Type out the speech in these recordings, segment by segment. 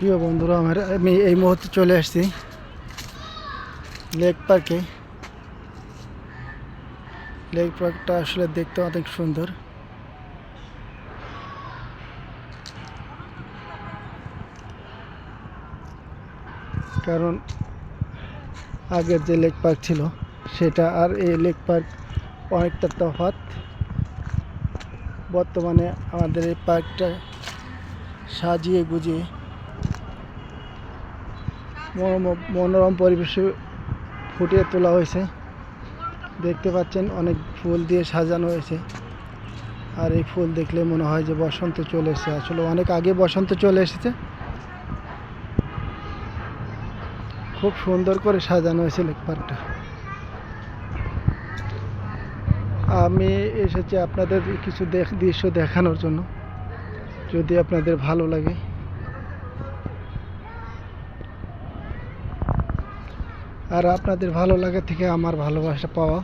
প্রিয় বন্ধুরা, আমার আমি এই মুহূর্তে চলে আসছি লেক পার্কে। লেক পার্কটা আসলে দেখতে অনেক সুন্দর। কারণ আগের যে লেক পার্ক ছিল, সেটা আর এই লেক পার্ক অনেকটা তফাৎ। বর্তমানে আমাদের এই পার্কটা সাজিয়ে গুজিয়ে মনোরম পরিবেশে ফুটিয়ে তোলা হয়েছে। দেখতে পাচ্ছেন অনেক ফুল দিয়ে সাজানো হয়েছে। আর এই ফুল দেখলে মনে হয় যে বসন্ত চলে এসেছে। আসলে অনেক আগে বসন্ত চলে এসেছে। খুব সুন্দর করে সাজানো হয়েছে লেক পার্কটা। আমি এসেছি আপনাদের কিছু দৃশ্য দেখানোর জন্য। যদি আপনাদের ভালো লাগে। আর আপনাদের ভালো লাগা থেকে আমার ভালোবাসা পাওয়া।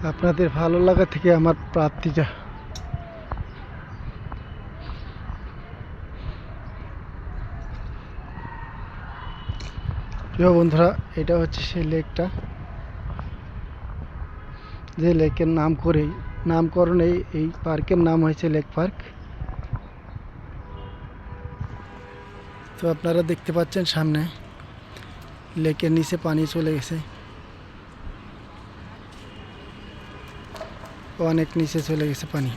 আপনাদের ভালো লাগা থেকে আমার প্রাপ্তিটা প্রিয় বন্ধুরা, এটা হচ্ছে সেই লেকটা। যে লেকের নাম করেই নামকরণ এই এই পার্কের নাম হয়েছে লেক পার্ক। তো আপনারা দেখতে পাচ্ছেন সামনে, লেকের নিচে পানি চলে গেছে। অনেক নিচে চলে গেছে পানি।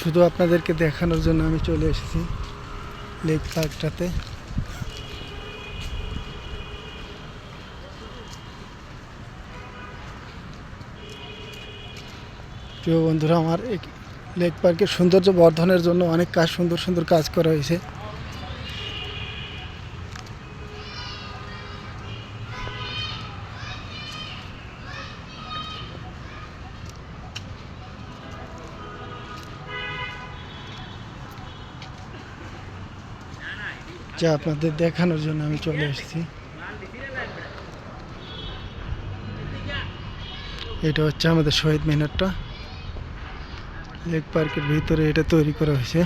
শুধু আপনাদেরকে দেখানোর জন্য আমি চলে এসেছি লেক পার্কটাতে। প্রিয় বন্ধুরা, আমার লেক পার্কের সৌন্দর্য বর্ধনের জন্য অনেক কাজ, সুন্দর সুন্দর কাজ করা হয়েছে। যা আপনাদের দেখানোর জন্য আমি চলে এসেছি। এটা হচ্ছে আমাদের শহীদ মিনারটা। লেক পার্কের ভিতরে এটা তৈরি করা হয়েছে।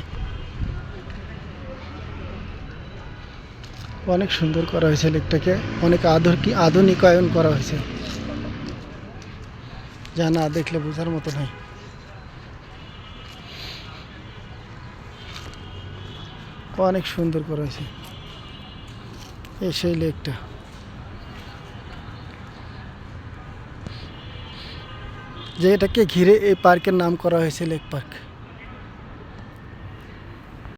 অনেক সুন্দর করা হয়েছে লেকটাকে। অনেক আধুনিক আধুনিকায়ন করা হয়েছে। যা না দেখলে বোঝার মতো নয় অনেক সুন্দর করা হয়েছে। এই সেই লেকটা। যে এটাকে ঘিরে এই পার্কের নাম করা হয়েছে লেক পার্ক।